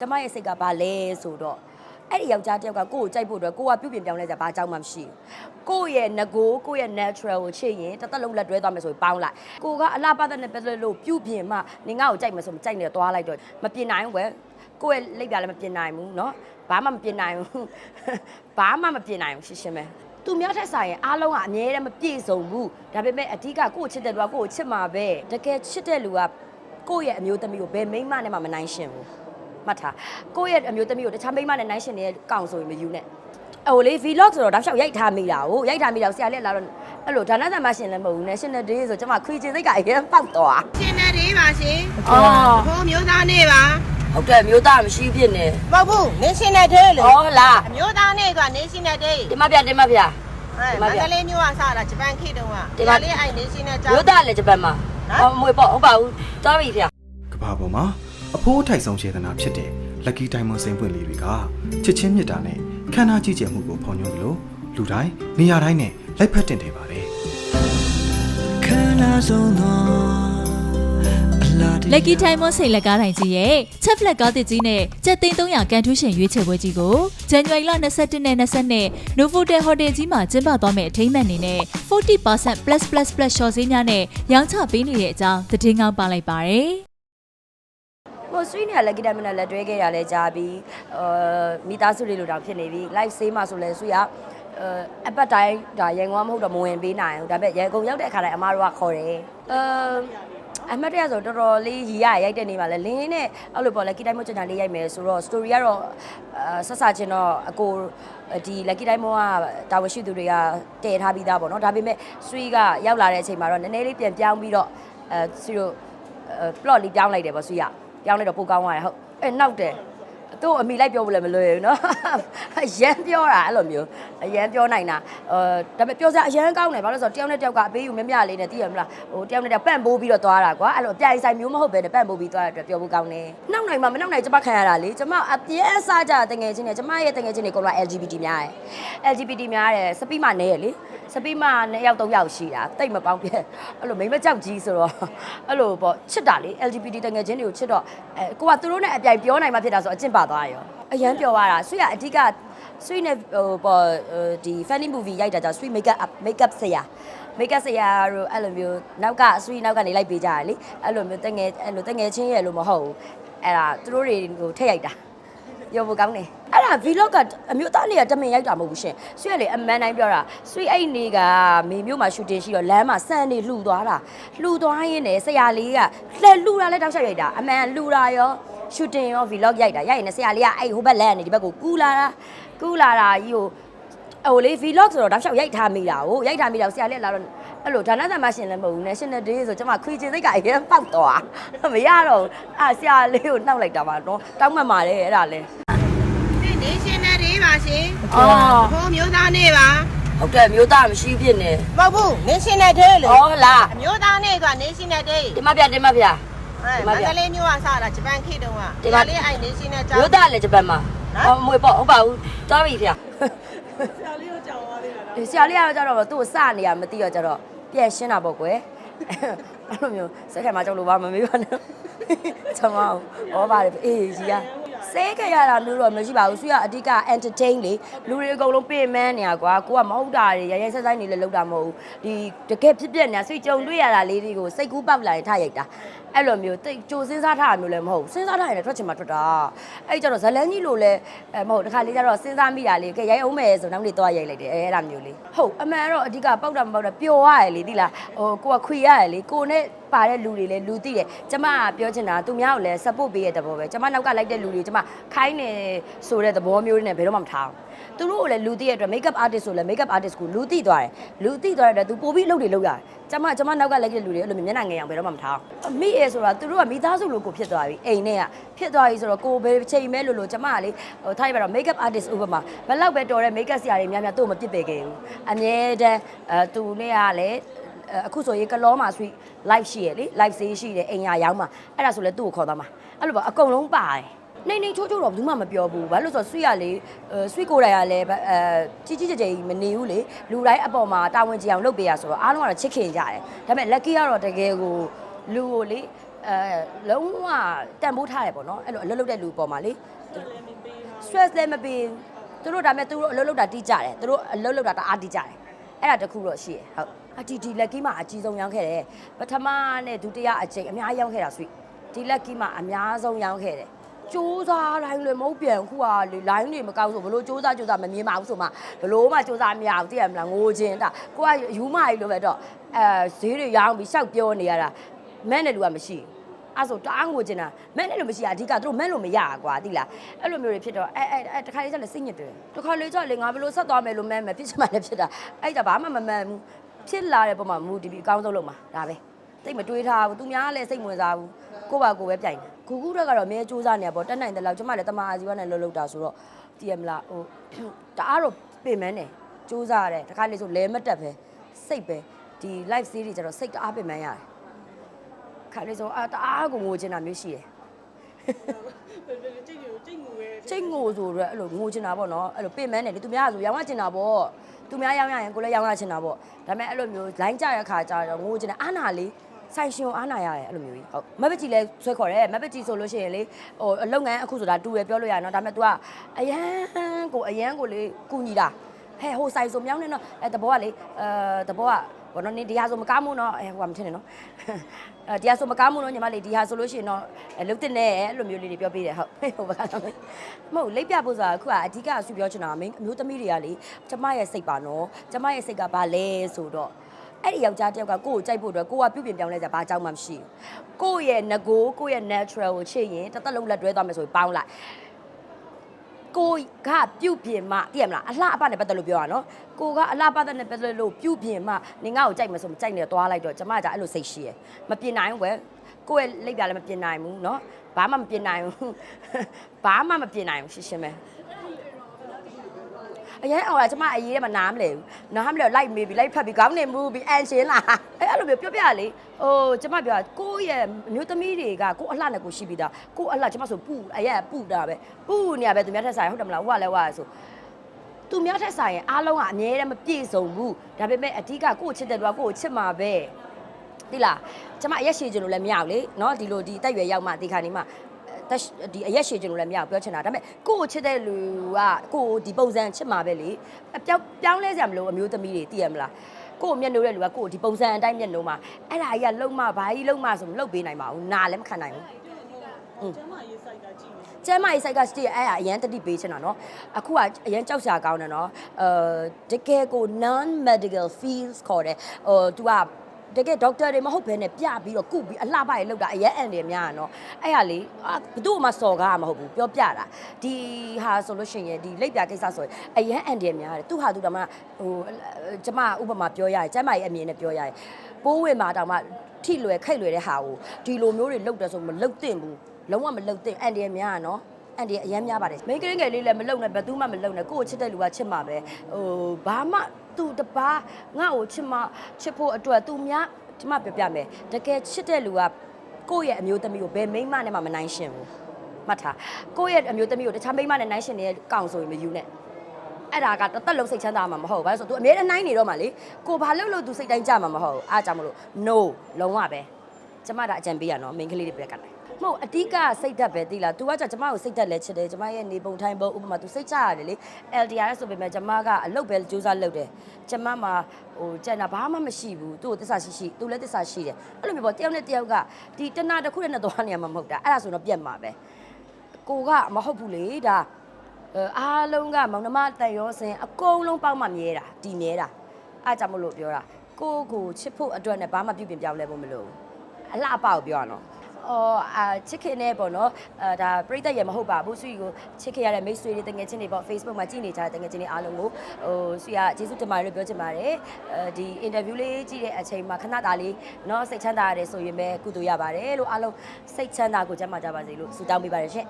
ကျမရဲ့စိတ်ကဘာလဲဆိုတော့အဲ့ဒီယောက်ျားတစ်ယောက်ကကိုယ့်ကိုကြိုက်ဖို့အတွက်ကိုကပြုတ်ပြင်ပြောင်းလဲကြဘာအကြောင်းမှမရှိဘူးကိုယ့်ရဲ့ငကိုကိုယ့်ရဲ့ natural ကိုချစ်ရင်တစ်သက်လုံးလက်တွဲသွားမယ်ဆိုရင်ပေါင်းလိုက်ကိုကအလားပတ်သက်နဲ့ပတ်သက်လို့ပြုတ်ပြင်မှနေငါ့ကိုကြိုက်မယ်ဆိုမကြိုက်နဲ့သွားလိုက်တော့မပြင်နိုင်ဘူးကွယ်ကိုယ့်ရဲ့လိပ်ပြလည်းမပြင်နိုင်ဘူးเนาะဘာမှမပြင်နိုင်ဘူးဘာမှမပြင်နိုင်ဘူးရှင်းရှင်းပဲသူများထက်ဆိုင်ရင်အားလုံးကအမြဲတမ်းမပြည့်စုံဘူးဒါပေမဲ့အဓိကကိုယ့်ချစ်တဲ့လူကကိုယ့်ကိုချစ်မှာပဲတကယ်ချစ်တဲ့လူကကိုယ့်ရဲ့အမျိုးသမီးကိုဘယ်မိန်းမနဲ့မှမနိုင်ရှင်ဘူး မှတ်ထားကိုယ့်ရဲ့အမျိုးသမီးကိုတခြားမိန်းမနဲ့နိုင်ရှင်နေတဲ့ကောင်ဆိုရင်မယူနဲ့ဟိုလေ vlog ဆိုတော့တောက်လျှောက်ရိုက်ထားမိတာကိုရိုက်ထားမိတာကိုဆရာလေးလာတော့အဲ့လိုဒါနသမရှင်လည်းမဟုတ်ဘူး national day ဆိုကျွန်မခွေချင်စိတ်ကအရင်ပောက်သွားရှင်နေသေးပါရှင်အော်ဘိုးမျိုးသားနေပါဟုတ်တယ်မျိုးသားမရှိဖြစ်နေမဟုတ်ဘူးနေရှင်နေသေးလေဩလားအမျိုးသားနေကနေရှင်နေသေးဒီမပြဒီမပြအဲဒီမမှာန္ဗျတလေးမျိုးကစတာဂျပန်ခေတ်တုန်းကဒီမှာလေးအိုင်နေရှင်နေကြောမျိုးသားလည်းဂျပန်မှာဟောမွေပေါ့ဟုတ်ပါဘူးတော်ပြီဖေကဘာပေါ်မှာ အဖိုးအထိုက်ဆုံးခြေတနာဖြစ်တဲ့ Lucky Diamond စိန်ပွင့်လေးတွေကချစ်ချင်းမြတ်တာနဲ့ခန္ဓာကြည်ကျယ်မှုကိုဖော်ညွှန်းလို့လူတိုင်းနေရာတိုင်းနဲ့လိုက်ဖက်တင်နေပါတယ်လက်ကီထိုင်မွန်စိတ်လက်ကားတိုင်းကြီးရဲ့ချက်ဖလက်ကားတစ်ကြီးနဲ့ကြက်သိန်း300ကန်ထူးရှင်ရွေးချယ်ပွဲကြီးကိုဇန်နဝါရီလ22နဲ့22 Novotel Hotel ကြီးမှာကျင်းပသွားမယ့်အထိမ်းအမှတ်အနေနဲ့40% plus plus plus ရှော့ဈေးများနဲ့ရောင်းချပေးနေတဲ့အကြောင်းသတင်းကောင်းပါလိုက်ပါရယ် ဟိုဆွေးနေရလက်ကီတိုင်မနဲ့လက်တွဲခဲ့ရလဲကြားပြီးအာမိသားစုလေးလိုတောင်ဖြစ်နေပြီ live ဆေးမှာဆိုလဲဆွေးရအာအပတ်တိုင်းဒါရန်ကုန်ကမဟုတ်တော့မဝင်ပေးနိုင်ဘူးဒါပေမဲ့ရန်ကုန်ရောက်တဲ့အခါတိုင်းအမားတို့ကခေါ်တယ်အာအမတ်တရဆိုတော်တော်လေးရီရရိုက်တဲ့နေပါလဲလင်းနဲ့အဲ့လိုပေါ့လက်ကီတိုင်းမကျန်တာလေးရိုက်မယ်ဆိုတော့ story ကတော့အာဆက်စားချင်းတော့အကိုဒီလက်ကီတိုင်းမောကတာဝန်ရှိသူတွေကတည်ထားပြီးသားပေါ့နော်ဒါပေမဲ့ဆွေးကရောက်လာတဲ့အချိန်မှာတော့နည်းနည်းလေးပြန်ပြောင်းပြီးတော့အဲဆွေးတို့ plot လေးပြောင်းလိုက်တယ်ပေါ့ဆွေးရ ပြောင်းလိုက်တော့ပိုကောင်းသွားတယ်ဟုတ်အဲနောက်တယ် သူ့အမိလိုက်ပြောဖို့လည်းမလွယ်ဘူးနော်ရမ်းပြောတာအဲ့လိုမျိုးရမ်းပြောနိုင်တာအဲဒါပေမဲ့ပြောစရာအရန်ကောင်းတယ်ဘာလို့လဲဆိုတော့တယောက်နဲ့တယောက်ကအပေးယူမမြလေးနဲ့တည်ရမလားဟိုတယောက်နဲ့တယောက်ပန့်ပိုးပြီးတော့သွားတာကွာအဲ့လိုအပြိုင်ဆိုင်မျိုးမဟုတ်ပဲနဲ့ပန့်ပိုးပြီးသွားတဲ့အတွက်ပြောဖို့ကောင်းတယ်နောက်နိုင်မှာမနောက်နိုင်ကျမခံရတာလေကျမအပြည့်အစကြတငယ်ချင်းနဲ့ကျမရဲ့တငယ်ချင်းတွေကတော့ LGBT များတယ် LGBT များတယ်စပိမနဲ့ရလေစပိမနဲ့ရောက်တော့ရောက်ရှိတာတိတ်မပေါင်းပြဲအဲ့လိုမိမကြောက်ကြီးဆိုတော့အဲ့လိုပေါ့ချစ်တာလေ LGBT တငယ်ချင်းတွေကိုချစ်တော့အဲကိုကသူတို့နဲ့အပြိုင်ပြောနိုင်မှဖြစ်တာဆိုအကျင့်ပါသွားရောအရန်ပြောရတာဆွေကအဓိကဆွေနဲ့ဟိုပေါ့ဒီ funny movie ရိုက်တာကြောင့်ဆွေ make up make up ဆရာ make up ဆရာတို့အဲ့လိုမျိုးနောက်ကအဆွေနောက်ကနေလိုက်ပေးကြရလေအဲ့လိုမျိုးတငယ်အဲ့လိုတငယ်ချင်းရဲ့လို့မဟုတ်ဘူးအဲ့ဒါသူတို့တွေကိုထည့်ရိုက်တာရောဖို့ကောင်းတယ် အဲ့ဒါ vlog ကအမျိုးသားလေးကတမင်ရိုက်တာမဟုတ်ဘူးရှင်ဆွေကလေအမှန်တိုင်းပြောတာဆွေအဲ့နေကမေမျိုးမှာ shooting ရှိတော့လမ်းမှာစံနေလှူသွားတာလှူသွားရင်းနဲ့ဆရာလေးကလှလှူတာလည်းတောက်ချက်ရိုက်တာအမှန်လှူတာရော shooting ရော vlog ရိုက်တာရိုက်ရင်ဆရာလေးကအဲ့ဟိုဘက်လမ်းကနေဒီဘက်ကိုကူးလာတာကူးလာတာကြီးကိုဟိုလေ vlog ဆိုတော့တောက်လျှောက်ရိုက်ထားမိတာကိုရိုက်ထားမိတာကိုဆရာလေးကလာတော့အဲ့လိုဒါနသမရှင်လည်းမဟုတ်ဘူး national day ဆိုကျွန်မခွေချင်စိတ်ကအရင်ပောက်သွားမရတော့ဘူးအာဆရာလေးကိုနှောက်လိုက်တာပါတော့တောင်းမှတ်ပါတယ်အဲ့ဒါလဲဒီနေရှင်နေသေးပါ ရှင်အော်ဘိုးမျိုးသားနေပါဟုတ်တယ်မျိုးသားမရှိဖြစ်နေမဟုတ်ဘူးနေရှင်နေသေးလေဩလားအမျိုးသားနေကနေရှင်နေသေးဒီမပြဒီမပြအဲမန္တလေးမျိုးကစတာဂျပန်ခေတ်တုန်းကဒီမှာလေးအိုင်နေရှင်နေကြောမျိုးသားလည်းဂျပန်မှာနော်ဟောမွေပေါ့ဟုတ်ပါဘူးတော်ပြီဖေဆရာလေးကိုကြောင်သွားသေးတာဆရာလေးကတော့ကြတော့သူ့ကိုစနေရမသိတော့ကြတော့ပြန်ရှင်းတာပေါ့ကွယ်အဲ့လိုမျိုးစက်ခဲမှာကြောက်လို့ပါမမေးပါနဲ့ကျွန်မဩပါတယ်အေးကြီးက စဲခဲ့ရတာမျိုးတော့မရှိပါဘူးဆွေကအဓိက entertain လေလူတွေအကုန်လုံးပြင်မန်းနေရကွာကိုကမဟုတ်တာတွေရရဆက်ဆိုင်နေလည်းလောက်တာမဟုတ်ဘူးဒီတကယ်ဖြစ်ပြနေတာဆွေကြုံတွေ့ရတာလေးတွေကိုစိတ်ကူးပေါက်လာရင်ထားရိုက်တာအဲ့လိုမျိုးတိတ်ကြိုစဉ်းစားထားတာမျိုးလည်းမဟုတ်ဘူးစဉ်းစားထားရင်လည်းထွက်ချင်မှထွက်တာအဲ့ကြတော့ဇလန်းကြီးလိုလည်းအဲမဟုတ်တခါလေးကျတော့စဉ်းစားမိတာလေးကဲရိုက်အောင်မယ်ဆိုနောက်နေ့တော့ရိုက်လိုက်တယ်အဲအဲ့ဒါမျိုးလေးဟုတ်အမှန်တော့အဓိကပေါက်တာမပေါက်တာပျော်ရတယ်လေသိလားဟိုကိုကခွေရတယ်လေကိုနဲ့ပါတဲ့လူတွေလည်းလူသိတယ်ကျမကပြောချင်တာသူများကိုလည်း support ပေးရတဲ့ဘောပဲကျမနောက်ကလိုက်တဲ့လူတွေကျမခိုင်းနေဆိုတဲ့သဘောမျိုးနဲ့ဘယ်တော့မှမထားဘူးသူတို့ကိုလည်းလူသိရတဲ့အတွက် makeup artist ဆိုလည်း makeup artist ကိုလူသိသွားတယ်လူသိသွားတဲ့အတွက်သူပို့ပြီးအလုပ်တွေလုပ်ရတယ် ကျမကျမနောက်ကလိုက်တဲ့လူတွေအဲ့လိုမျက်နှာငယ်အောင်ဘယ်တော့မှမထားဘူးအမိရဲဆိုတာသူတို့ကမိသားစုလိုကိုဖြစ်သွားပြီအိမ်နဲ့ကဖြစ်သွားပြီဆိုတော့ကိုယ်ဘယ်ချိန်မဲလို့လို့ကျမကလေဟိုထားရပါတော့ makeup artist ဥပမာဘယ်လောက်ပဲတော်တဲ့ makeup ဆရာတွေများများသူ့ကိုမပြစ်ပယ်ခဲ့ဘူးအမြဲတမ်းအဲသူနဲ့ကလည်းအဲအခုဆိုရင်ကလောမှာ sweet live ရှိရလေ live ဆေးရှိတယ်အိမ်ရရောင်းမှာအဲ့ဒါဆိုလဲသူ့ကိုခေါ်သွားမှာအဲ့လိုပေါ့အကုန်လုံးပါတယ် နေနေချိုးချိုးတော့ဘူးမှမပြောဘူးဘာလို့ဆိုတော့ sweet ရလေအဲ sweet ကိုယ်တိုင်ကလည်းအဲကြီးကြီးကျယ်ကျယ်မနေဘူးလေလူတိုင်းအပေါ်မှာတာဝန်ကြီးအောင်လုပ်ပေးရဆိုတော့အားလုံးကတော့ချစ်ခင်ကြတယ်ဒါပေမဲ့ lucky ကတော့တကယ်ကိုလူကိုလေအဲအဲလုံးဝတန်ဖိုးထားတယ်ပေါ့နော်အဲ့လိုအလုပ်လုပ်တဲ့လူပေါ်မှာလေ stress လည်းမပေးဘူးသူတို့ဒါမဲ့သူတို့အလုပ်လုပ်တာတီးကြတယ်သူတို့အလုပ်လုပ်တာတအားတီးကြတယ်အဲ့ဒါတခုတော့ရှိရဟုတ်အတီဒီလက်ကီးမှာအကြီးဆုံးရောင်းခဲ့တယ်ပထမနဲ့ဒုတိယအချိန်အများကြီးရောင်းခဲ့တာဆွေဒီလက်ကီးမှာအများဆုံးရောင်းခဲ့တယ် စူးစားတိုင်းလည်းမဟုတ်ပြန်ခုကလေ line တွေမကောက်ဆိုဘလို့စူးစားစူးစားမမြင်ပါဘူးဆိုမှဘလို့မှစူးစားမရဘူးသိရမလားငိုချင်းတာကိုကယူမကြီးလိုပဲတော့အဲဈေးတွေရောင်းပြီးရှောက်ပြောနေရတာမဲ့တဲ့လူကမရှိဘူးအဲ့ဆိုတအားငိုချင်တာမက်နဲ့လို့မရှိရအဓိကသူတို့မက်လို့မရကွာတိလားအဲ့လိုမျိုးတွေဖြစ်တော့အဲအဲအဲတခါလေးကျလည်းစိတ်ညစ်တယ်တခါလေးကျလည်းငါဘယ်လိုဆက်သွားမယ်လို့မက်မယ်ဖြစ်ချင်မှလည်းဖြစ်တာအဲ့ဒါဘာမှမမန်ဘူးဖြစ်လာတဲ့ပုံမှာမူတီဗီအကောင်းဆုံးလုံးမှာဒါပဲစိတ်မတွေးထားဘူးသူများလည်းစိတ်မဝင်စားဘူးကိုယ့်ဘာကိုယ်ပဲပြိုင်တယ် ခုခုတော့ကတော့အမြဲစူးစမ်းနေရပေါ့တက်နိုင်တဲ့လောက်ကျမလည်းတမအာဇီဝနဲ့လှုပ်လှုပ်တာဆိုတော့တည်ရမလားဟိုတအားတော့ပြင်မန်းတယ်စူးစမ်းရတယ်တခါလေးဆိုလဲမတက်ပဲစိတ်ပဲဒီ live series ကျတော့စိတ်တအားပြင်မန်းရတယ်ခါလေးဆိုအတအားကိုငိုချင်တာမျိုးရှိတယ်စိတ်ငိုဆိုတော့အဲ့လိုငိုချင်တာပေါ့နော်အဲ့လိုပြင်မန်းတယ်လေသူများကဆိုရောင်းရချင်တာပေါ့သူများရောင်းရရင်ကိုလည်းရောင်းရချင်တာပေါ့ဒါပေမဲ့အဲ့လိုမျိုး line ကြရခါကြတော့ငိုချင်တာအာနာလေး ဆိုင်ရှင်ကိုအာနာရတယ်အဲ့လိုမျိုးကြီးဟုတ်မက်ပကြီးလဲဆွဲခေါ်တယ်မက်ပကြီးဆိုလို့ရှိရင်လေဟိုအလုပ်ငန်းအခုဆိုတာတူရပြောလို့ရနော်ဒါပေမဲ့ तू ကအရန်ကိုအရန်ကိုလေကူညီတာဟဲ့ဟိုဆိုင်ဆိုမြောင်းနေတော့အဲတဘောကလေအဲတဘောကဘောနော်နေဒီဟာဆိုမကားမှုနော်အဲဟိုကမထင်နဲ့နော်အဲဒီဟာဆိုမကားမှုနော်ညီမလေးဒီဟာဆိုလို့ရှိရင်တော့အဲလုတ်တဲ့နဲ့အဲ့လိုမျိုးလေးတွေပြောပြတယ်ဟုတ်ဟိုဘကတော့မဟုတ်လိပ်ပြဖို့ဆိုတာအခုကအဓိကအဆူပြောချင်တာမင်းအမျိုးသမီးတွေကလေကျမရဲ့စိတ်ပါနော်ကျမရဲ့စိတ်ကဘာလဲဆိုတော့ အဲ့ဒီယောက်ျားတစ်ယောက်ကကိုယ့်ကိုကြိုက်ဖို့အတွက်ကိုကပြုတ်ပြင်ပြောင်းလဲကြဘာအကြောင်းမှမရှိဘူးကိုယ့်ရဲ့ငကိုကိုယ့်ရဲ့ natural ကိုချစ်ရင်တစ်သက်လုံးလက်တွဲသွားမယ်ဆိုရင်ပေါင်းလိုက်ကိုကပြုတ်ပြင်မှသိရမလားအလှအပနဲ့ပတ်သက်လို့ပြောရနော်ကိုကအလှပနဲ့ပတ်သက်လို့ပြုတ်ပြင်မှနေငါ့ကိုကြိုက်မယ်ဆိုမကြိုက်နေတော့သွားလိုက်တော့ကျမကအဲ့လိုစိတ်ရှိရယ်မပြင်နိုင်ဘူးကွယ်ကိုရဲ့လိပ်ပြလည်းမပြင်နိုင်ဘူးနော်ဘာမှမပြင်နိုင်ဘူးဘာမှမပြင်နိုင်ဘူးရှင်းရှင်းပဲ အရင်အော်ကျမအရေးထဲမှာနားမလဲဘူးနားမလဲလိုက်မေးပြီးလိုက်ဖတ်ပြီးခေါင်းနေမူပြီးအန်ရှင်းလာအဲ့အဲ့လိုမျိုးပြောပြလေဟိုကျမပြောကိုရဲ့အမျိုးသမီးတွေကကိုအလှနဲ့ကိုရှိပြီးသားကိုအလှကျမဆိုပူအရက်ပူတာပဲပူနေရပဲသူများထက်ဆိုင်ဟုတ်တယ်မလားဟိုကလည်းဟိုကဆို သူများထက်ဆိုင်ရင်အားလုံးကအမြဲတမ်းမပြည့်စုံဘူးဒါပေမဲ့အဓိကကိုယ့်ချစ်တဲ့လူကကိုယ့်ကိုချစ်မှာပဲသိလားကျမအရက်ရှည်ခြင်းလို့လည်းမရဘူးလေเนาะဒီလိုဒီတက်ရွယ်ရောက်မှဒီခါနေမှတက် ဒီအရက်ရှည်ခြင်းလို့လည်းမရဘူးပြောချင်တာဒါပေမဲ့ကိုယ့်ကိုချစ်တဲ့လူကကိုယ့်ကိုဒီပုံစံချစ်မှာပဲလေအပြောင်းပြောင်းလဲစရာမလိုအမျိုးသမီးတွေသိရမလားကိုယ့်မျက်နှာတဲ့လူကကိုယ့်ဒီပုံစံအတိုင်းမျက်နှာမှာအဲ့ဒါကြီးကလုံမဘာကြီးလုံမဆိုမလုံပေးနိုင်ပါဘူးနာလည်းမခံနိုင်ဘူးကျမရေးစိုက်ကကြည့်နေကျမရေးစိုက်ကစတီးအဲ့အရန်တတိပေးချင်တာနော်အခုကအရန်ကြောက်စရာကောင်းတယ်နော်အဲတကယ်ကို non medical fields ခေါ်တယ်ဟို तू က တကယ်ဒေါက်တာတွေမဟုတ်ဘဲနဲ့ပြပြီးတော့ကုပြီးအလှပရေလောက်တာအရဲအန်တွေများရနော်အဲ့ဟာလေအာဘသူ့မှာစော်ကားမှာမဟုတ်ဘူးပြောပြတာဒီဟာဆိုလို့ရှိရင်ဒီလိပ်ပြကိစ္စဆိုရင်အရဲအန်တွေများတယ်သူ့ဟာသူ့တမဟိုကျမဥပမာပြောရရင်ကျမရဲ့အမြင်နဲ့ပြောရရင်ပိုးဝင်မှာတောင်မှထိလွယ်ခိတ်လွယ်တဲ့ဟာကိုဒီလိုမျိုးတွေလောက်တယ်ဆိုမလောက်သင့်ဘူးလုံးဝမလောက်သင့်အန်တွေများရနော်အန်ဒီအရမ်းများပါတယ်မိန်းကလေးငယ်လေးလည်းမလုံနဲ့ဘယ်သူမှမလုံနဲ့ကိုယ့်ကိုချစ်တဲ့လူကချစ်မှာပဲဟိုဘာမှ သူတပားငါ့ကိုချစ်မချစ်ဖို့အတွက်သူများဒီမှာပြပြမယ်တကယ်ချစ်တဲ့လူကကိုယ့်ရဲ့အမျိုးသမီးကိုဘယ်မိန်းမနဲ့မှမနိုင်ရှင်ဘူးမှတ်ထားကိုယ့်ရဲ့အမျိုးသမီးကိုတခြားမိန်းမနဲ့နိုင်ရှင်နေတဲ့ကောင်ဆိုရင်မယူနဲ့အဲ့ဒါကတသက်လုံးစိတ်ချမ်းသာမှာမဟုတ်ဘူးဘာလို့ဆို तू အမြဲတမ်းနိုင်နေတော့မှလေကိုဘာလို့လို့ तू စိတ်တိုင်းကြမှာမဟုတ်ဘူးအားကြောင့်မလို့ no လုံးဝပဲကျမဒါအကြံပေးရနော်မိန်းကလေးတွေပြက်ကတယ် မဟုတ်အတိကစိတ်ဓာတ်ပဲသိလား तू ကကြကျမကိုစိတ်ဓာတ်လဲချစ်တယ်ကျမရဲ့နေပုံထိုင်ပုံဥပမာ तू စိတ်ချရတယ်လေ LDR ဆိုပေမဲ့ကျမကအလုပ်ပဲစူးစမ်းလုပ်တယ်ကျမမှာဟိုကျန်တာဘာမှမရှိဘူးသူ့ကိုတစ္ဆာရှိရှိသူလည်းတစ္ဆာရှိတယ်အဲ့လိုမျိုးပေါ့တယောက်နဲ့တယောက်ကဒီတနာတစ်ခုနဲ့တော့နေရမှာမဟုတ်တာအဲ့ဒါဆိုတော့ပြက်မှာပဲကိုကမဟုတ်ဘူးလေဒါအဲအားလုံးကမောင်နှမတန်ရောစင်အကုန်လုံးပေါက်မှမြဲတာဒီမြဲတာအားကြောင့်မလို့ပြောတာကိုကိုချစ်ဖို့အတွက်နဲ့ဘာမှပြုပြင်ပြောင်းလဲဖို့မလိုဘူးအလှအပကိုပြောရအောင် အော်အာချစ်ခင်နဲ့ပေါ့နော်အာဒါပြိတ္တရမဟုတ်ပါဘူးဆွေကိုချစ်ခင်ရတဲ့မိတ်ဆွေတွေတငယ်ချင်းတွေပေါ့ Facebook မှာကြည့်နေကြတဲ့တငယ်ချင်းတွေအားလုံးကိုဟိုဆွေကကျေးဇူးတင်ပါတယ်လို့ပြောချင်ပါတယ်အဲဒီ interview လေးကြည့်တဲ့အချိန်မှာခဏတာလေးเนาะစိတ်ချမ်းသာရတယ်ဆိုရင်ပဲကုသိုလ်ရပါတယ်လို့အားလုံးစိတ်ချမ်းသာကိုကျမ်းမာကြပါစေလို့ဆုတောင်းပေးပါတယ်ရှင်